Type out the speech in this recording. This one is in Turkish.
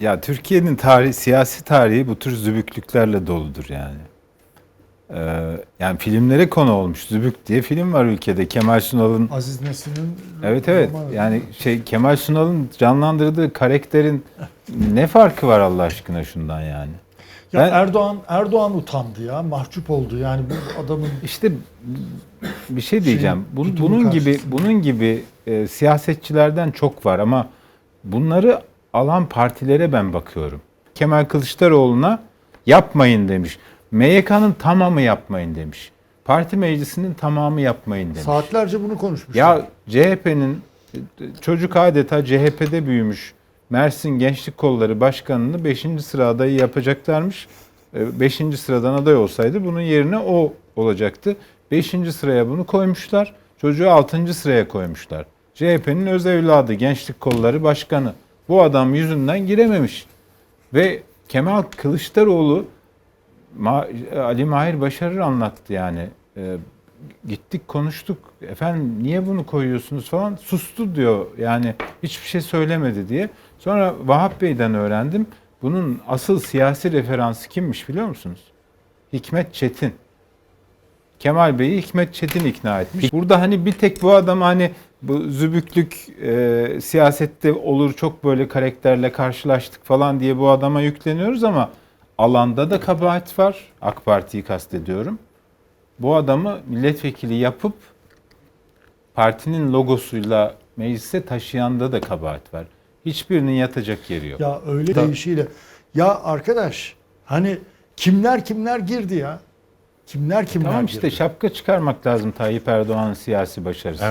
Ya Türkiye'nin tarihi, siyasi tarihi bu tür zübüklüklerle doludur yani. Ee, yani filmlere konu olmuş. Zübük diye film var ülkede. Kemal Sunal'ın Aziz Nesin'in Evet evet. romanı. Yani şey Kemal Sunal'ın canlandırdığı karakterin ne farkı var Allah aşkına şundan yani? ya ben- Erdoğan Erdoğan utandı ya, mahcup oldu. Yani bu adamın İşte bir şey diyeceğim. Şeyin Bunun, tutumu bunun gibi karşısında. bunun gibi e, siyasetçilerden çok var ama bunları alan partilere ben bakıyorum. Kemal Kılıçdaroğlu'na yapmayın demiş. MYK'nın tamamı yapmayın demiş. Parti meclisinin tamamı yapmayın demiş. saatlerce bunu konuşmuş. Ya CHP'nin çocuk adeta CHP'de büyümüş Mersin Gençlik Kolları Başkanı'nı 5. sıra adayı yapacaklarmış. 5. sıradan aday olsaydı bunun yerine o olacaktı. 5. sıraya bunu koymuşlar. Çocuğu 6. sıraya koymuşlar. CHP'nin öz evladı Gençlik Kolları Başkanı. Bu adam yüzünden girememiş. Ve Kemal Kılıçdaroğlu Ali Mahir Başarır anlattı yani. Ee, gittik konuştuk. Efendim niye bunu koyuyorsunuz falan. Sustu diyor. Yani hiçbir şey söylemedi diye. Sonra Vahap Bey'den öğrendim. Bunun asıl siyasi referansı kimmiş biliyor musunuz? Hikmet Çetin. Kemal Bey'i Hikmet Çetin ikna etmiş. Burada hani bir tek bu adam hani bu zübüklük e, siyasette olur çok böyle karakterle karşılaştık falan diye bu adama yükleniyoruz ama alanda da kabahat var. AK Parti'yi kastediyorum. Bu adamı milletvekili yapıp partinin logosuyla meclise taşıyanda da kabahat var. Hiçbirinin yatacak yeri yok. Ya öyle deyişiyle. Ya arkadaş hani kimler kimler girdi ya? Kimler kimler tamam girdi? işte şapka çıkarmak lazım Tayyip Erdoğan'ın siyasi başarısı.